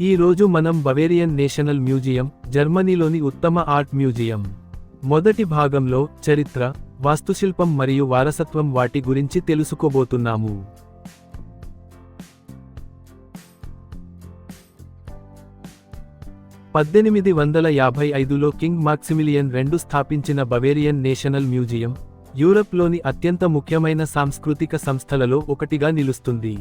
ఈ రోజు మనం బవేరియన్ నేషనల్ మ్యూజియం జర్మనీలోని ఉత్తమ ఆర్ట్ మ్యూజియం. మొదటి భాగంలో చరిత్ర వాస్తుశిల్పం మరియు వారసత్వం వాటి గురించి తెలుసుకోబోతున్నాము. పద్దెనిమిది వందల యాభై ఐదులో కింగ్ మాక్సిమిలియన్ రెండు స్థాపించిన బవేరియన్ నేషనల్ మ్యూజియం యూరప్లోని అత్యంత ముఖ్యమైన సాంస్కృతిక సంస్థలలో ఒకటిగా నిలుస్తుంది.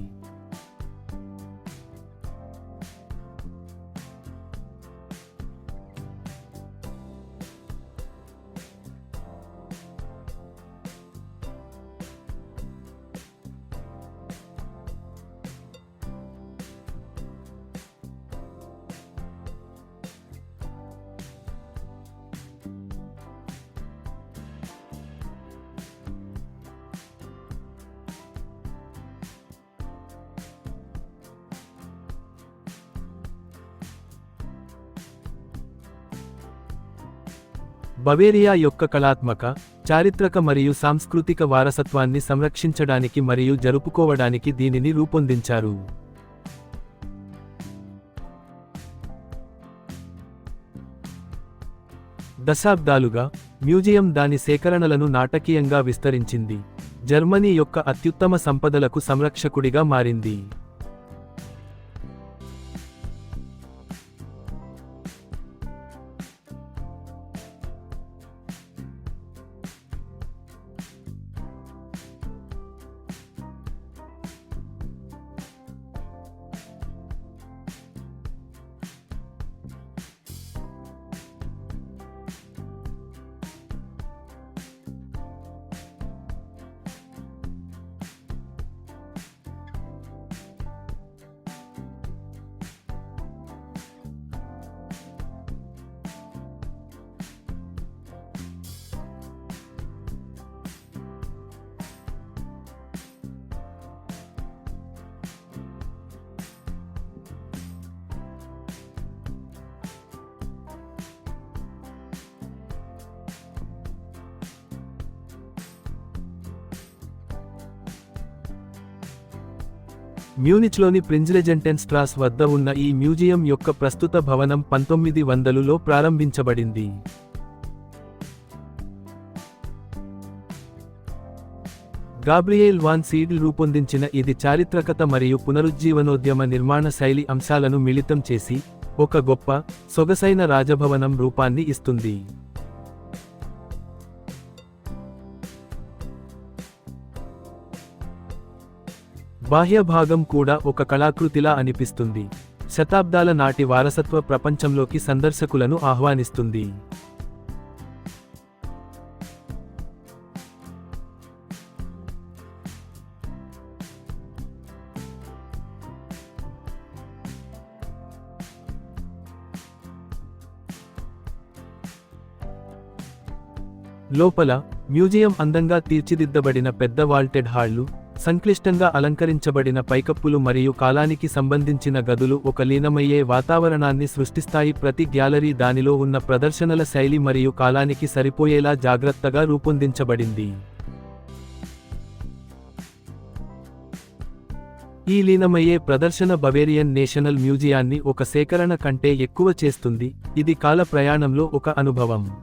బవేరియా యొక్క కళాత్మక చారిత్రక మరియు సాంస్కృతిక వారసత్వాన్ని సంరక్షించడానికి మరియు జరుపుకోవడానికి దీనిని రూపొందించారు. దశాబ్దాలుగా మ్యూజియం దాని సేకరణలను నాటకీయంగా విస్తరించింది. జర్మనీ యొక్క అత్యుత్తమ సంపదలకు సంరక్షకుడిగా మారింది. మ్యూనిచ్లోని ప్రింజ్లెజెంటెన్ స్ట్రాస్ వద్ద ఉన్న ఈ మ్యూజియం యొక్క ప్రస్తుత భవనం పంతొమ్మిది వందలులో ప్రారంభించబడింది. గాబ్రియేల్ వాన్ సీడ్ల్ రూపొందించిన ఇది చారిత్రకత మరియు పునరుజ్జీవనోద్యమ నిర్మాణ శైలి అంశాలను మిళితం చేసి ఒక గొప్ప సొగసైన రాజభవనం రూపాన్ని ఇస్తుంది. బాహ్య భాగం కూడా ఒక కళాకృతిలా అనిపిస్తుంది. శతాబ్దాల నాటి వారసత్వ ప్రపంచంలోకి సందర్శకులను ఆహ్వానిస్తుంది. లోపల మ్యూజియం అందంగా తీర్చిదిద్దబడిన పెద్ద వాల్టెడ్ హాళ్ళు సంక్లిష్టంగా అలంకరించబడిన పైకప్పులు మరియు కాలానికి సంబంధించిన గదులు ఒక లీనమయ్యే వాతావరణాన్ని సృష్టిస్తాయి. ప్రతి గ్యాలరీ దానిలో ఉన్న ప్రదర్శనల శైలి మరియు కాలానికి సరిపోయేలా జాగ్రత్తగా రూపొందించబడింది. ఈ లీనమయ్యే ప్రదర్శన బవేరియన్ నేషనల్ మ్యూజియాన్ని ఒక సేకరణ కంటే ఎక్కువ చేస్తుంది. ఇది కాల ప్రయాణంలో ఒక అనుభవం.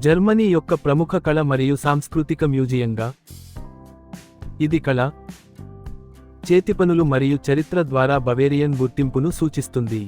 జర్మనీ యొక్క ప్రముఖ కళ మరియు సాంస్కృతిక మ్యూజియంగా ఇది కళ చేతిపనులు మరియు చరిత్ర ద్వారా బవేరియన్ గుర్తింపును సూచిస్తుంది.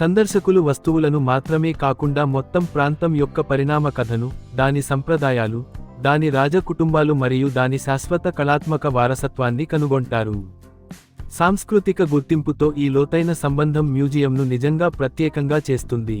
సందర్శకులు వస్తువులను మాత్రమే కాకుండా మొత్తం ప్రాంతం యొక్క పరిణామ కథను దాని సంప్రదాయాలు దాని రాజకుటుంబాలు మరియు దాని శాశ్వత కళాత్మక వారసత్వాన్ని కనుగొంటారు. సాంస్కృతిక గుర్తింపుతో ఈ లోతైన సంబంధం మ్యూజియంను నిజంగా ప్రత్యేకంగా చేస్తుంది.